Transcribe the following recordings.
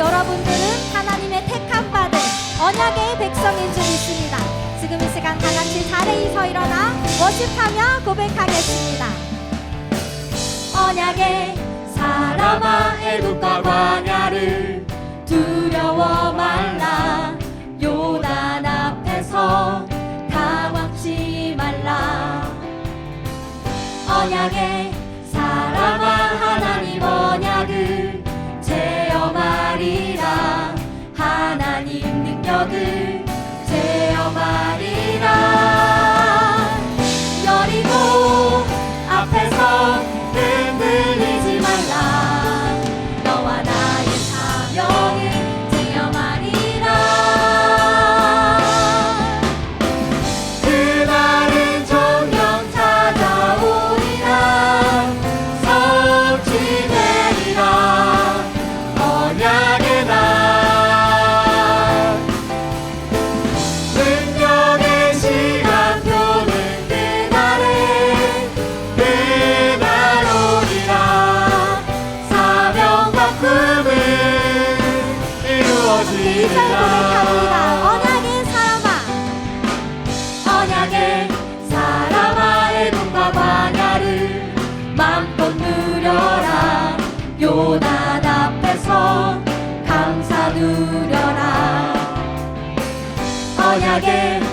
여러분들은 하나님의 택함 받은 언약의 백성인 줄 믿습니다. 지금 이 시간 다 같이 자리에 서 일어나 워십하며 고백하겠습니다. 언약의 사람아 애국과 광야를 두려워 말라 요단 앞에서 다 막지 말라 언약의 요단 앞에서 감사 누려라. 언약의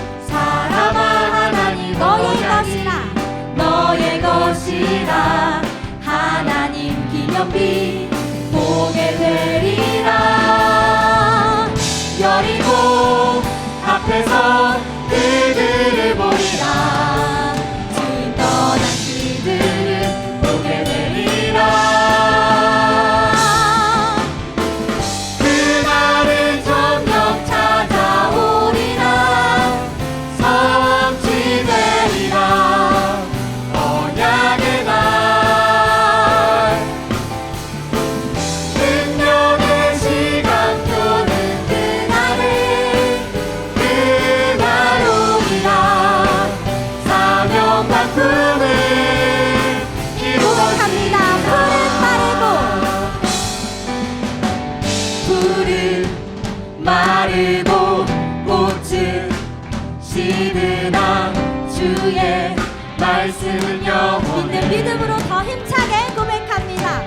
지으라 주의 말씀 영혼을 믿음으로 더 힘차게 고백합니다.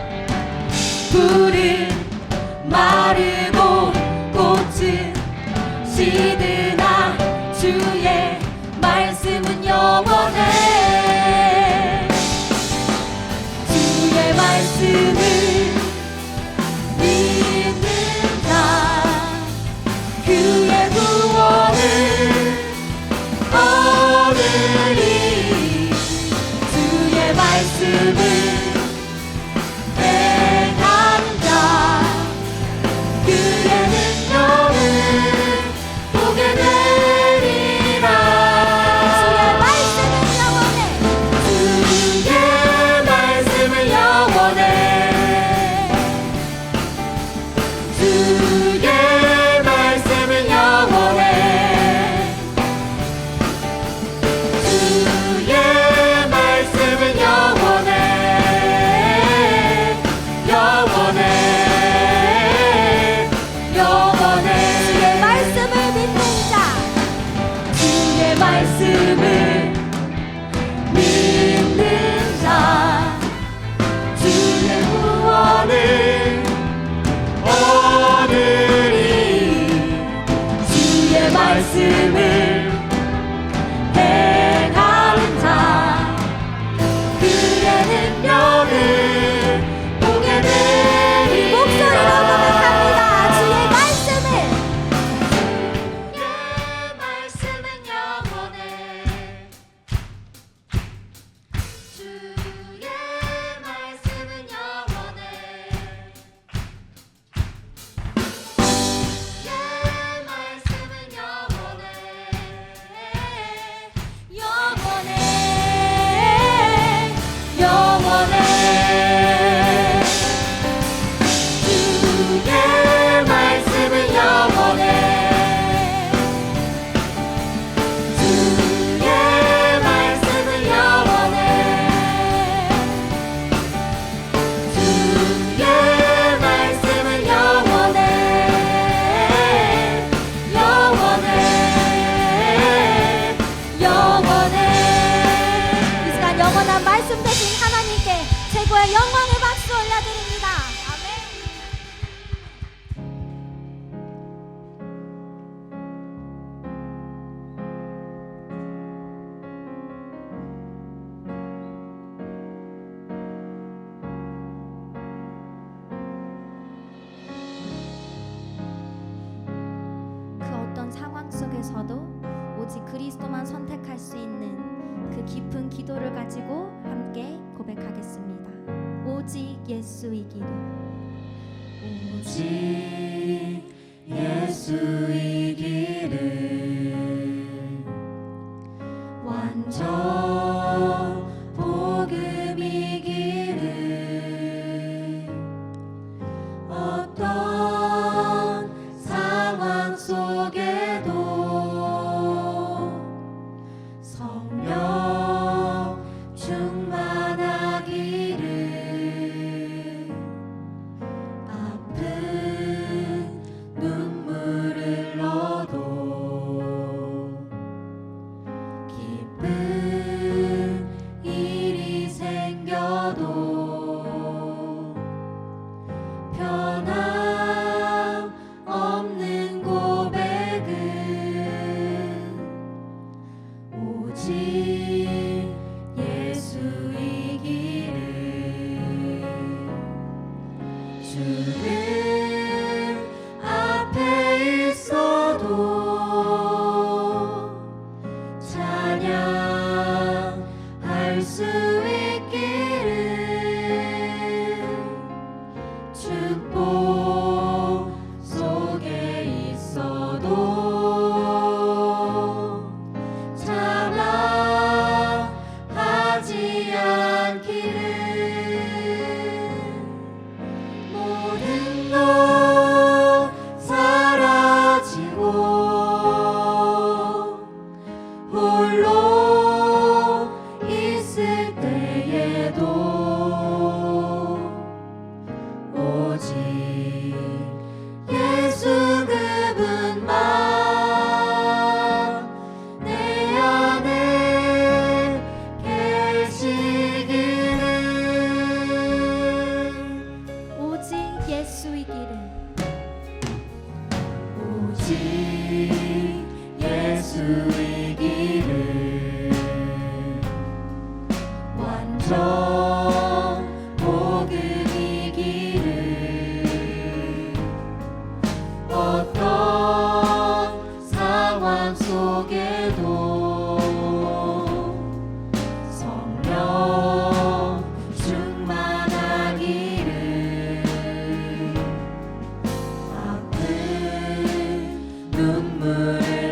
부른 말을 가운데서도 오직 그리스도만 선택할 수 있는 그 깊은 기도를 가지고 함께 고백하겠습니다. 오직 예수의 길을 오직 예수의 길을 완전 good.